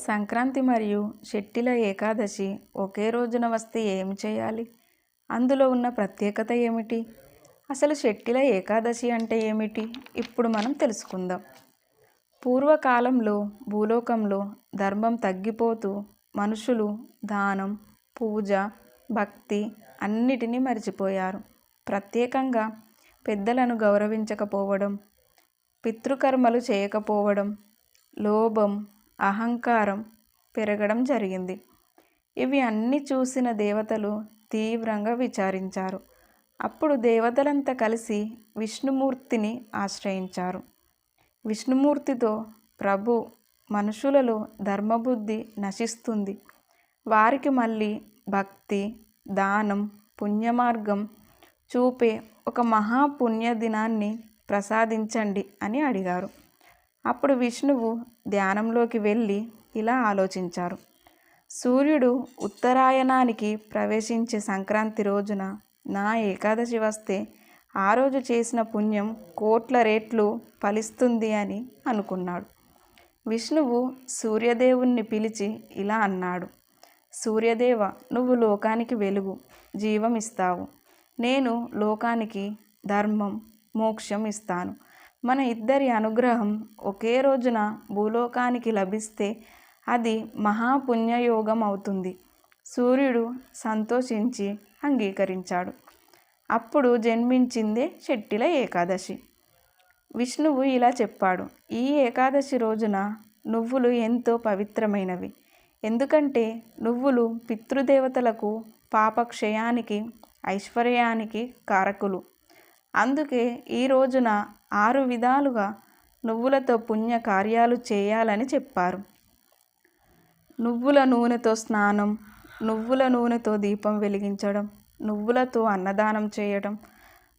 సంక్రాంతి మరియు షెట్టిల ఏకాదశి ఒకే రోజున వస్తే ఏమి చేయాలి? అందులో ఉన్న ప్రత్యేకత ఏమిటి? అసలు షెట్టిల ఏకాదశి అంటే ఏమిటి? ఇప్పుడు మనం తెలుసుకుందాం. పూర్వకాలంలో భూలోకంలో ధర్మం తగ్గిపోతూ మనుషులు దానం పూజ భక్తి అన్నిటినీ మర్చిపోయారు. ప్రత్యేకంగా పెద్దలను గౌరవించకపోవడం పితృకర్మలు చేయకపోవడం లోభం అహంకారం పెరగడం జరిగింది. ఇవి అన్నీ చూసిన దేవతలు తీవ్రంగా విచారించారు. అప్పుడు దేవతలంతా కలిసి విష్ణుమూర్తిని ఆశ్రయించారు. విష్ణుమూర్తితో ప్రభు మనుషులలో ధర్మబుద్ధి నశిస్తుంది. వారికి మళ్ళీ భక్తి దానం పుణ్యమార్గం చూపే ఒక మహాపుణ్య దినాన్ని ప్రసాదించండి అని అడిగారు. అప్పుడు విష్ణువు ధ్యానంలోకి వెళ్ళి ఇలా ఆలోచించారు. సూర్యుడు ఉత్తరాయణానికి ప్రవేశించే సంక్రాంతి రోజున నా ఏకాదశి వస్తే ఆ రోజు చేసిన పుణ్యం కోట్ల రేట్లు ఫలిస్తుంది అని అనుకున్నాడు. విష్ణువు సూర్యదేవుణ్ణి పిలిచి ఇలా అన్నాడు. సూర్యదేవ నువ్వు లోకానికి వెలుగు జీవం ఇస్తావు. నేను లోకానికి ధర్మం మోక్షం ఇస్తాను. మన ఇద్దరి అనుగ్రహం ఒకే రోజున భూలోకానికి లభిస్తే అది మహాపుణ్యయోగం అవుతుంది సూర్యుడు సంతోషించి అంగీకరించాడు. అప్పుడు జన్మించిందే చెట్టిల ఏకాదశి. విష్ణువు ఇలా చెప్పాడు ఈ ఏకాదశి రోజున నువ్వులు ఎంతో పవిత్రమైనవి. ఎందుకంటే నువ్వులు పితృదేవతలకు పాపక్షయానికి ఐశ్వర్యానికి కారకులు. అందుకే ఈ రోజున ఆరు విధాలుగా నువ్వులతో పుణ్య కార్యాలు చేయాలని చెప్పారు. నువ్వుల నూనెతో స్నానం నువ్వుల నూనెతో దీపం వెలిగించడం నువ్వులతో అన్నదానం చేయడం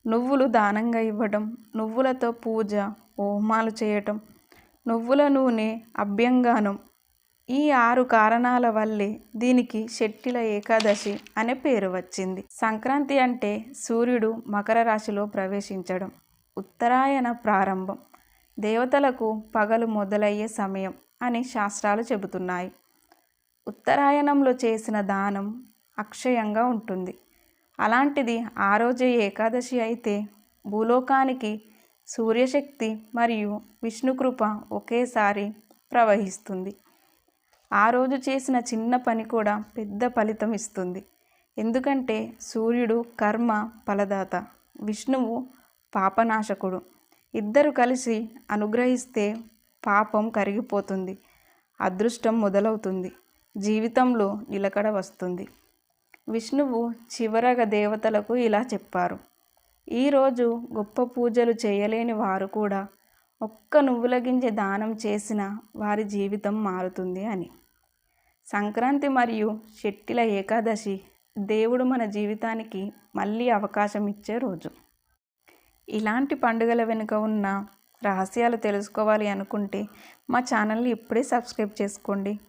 నువ్వులు దానంగా ఇవ్వడం నువ్వులతో పూజ హోమాలు చేయటం నువ్వుల నూనె అభ్యంగానం ఈ ఆరు కారణాల వల్లే దీనికి షెట్టిల ఏకాదశి అనే పేరు వచ్చింది. సంక్రాంతి అంటే సూర్యుడు మకర రాశిలో ప్రవేశించడం ఉత్తరాయణ ప్రారంభం దేవతలకు పగలు మొదలయ్యే సమయం అని శాస్త్రాలు చెబుతున్నాయి. ఉత్తరాయణంలో చేసిన దానం అక్షయంగా ఉంటుంది. అలాంటిది ఆ రోజే ఏకాదశి అయితే భూలోకానికి సూర్యశక్తి మరియు విష్ణుకృప ఒకేసారి ప్రవహిస్తుంది. ఆ రోజు చేసిన చిన్న పని కూడా పెద్ద ఫలితం ఇస్తుంది. ఎందుకంటే సూర్యుడు కర్మ ఫలదాత విష్ణువు పాపనాశకుడు. ఇద్దరు కలిసి అనుగ్రహిస్తే పాపం కరిగిపోతుంది అదృష్టం మొదలవుతుంది జీవితంలో నిలకడ వస్తుంది. విష్ణువు చివరగా దేవతలకు ఇలా చెప్పారు. ఈరోజు గొప్ప పూజలు చేయలేని వారు కూడా ఒక్క నువ్వుల గింజ దానం చేసిన వారి జీవితం మారుతుంది అని. సంక్రాంతి మరియు షెట్టిల ఏకాదశి దేవుడు మన జీవితానికి మళ్ళీ అవకాశం ఇచ్చే రోజు. ఇలాంటి పండుగల వెనుక ఉన్న రహస్యాలు తెలుసుకోవాలి అనుకుంటే మా ఛానల్ని ఇప్పుడే సబ్స్క్రైబ్ చేసుకోండి.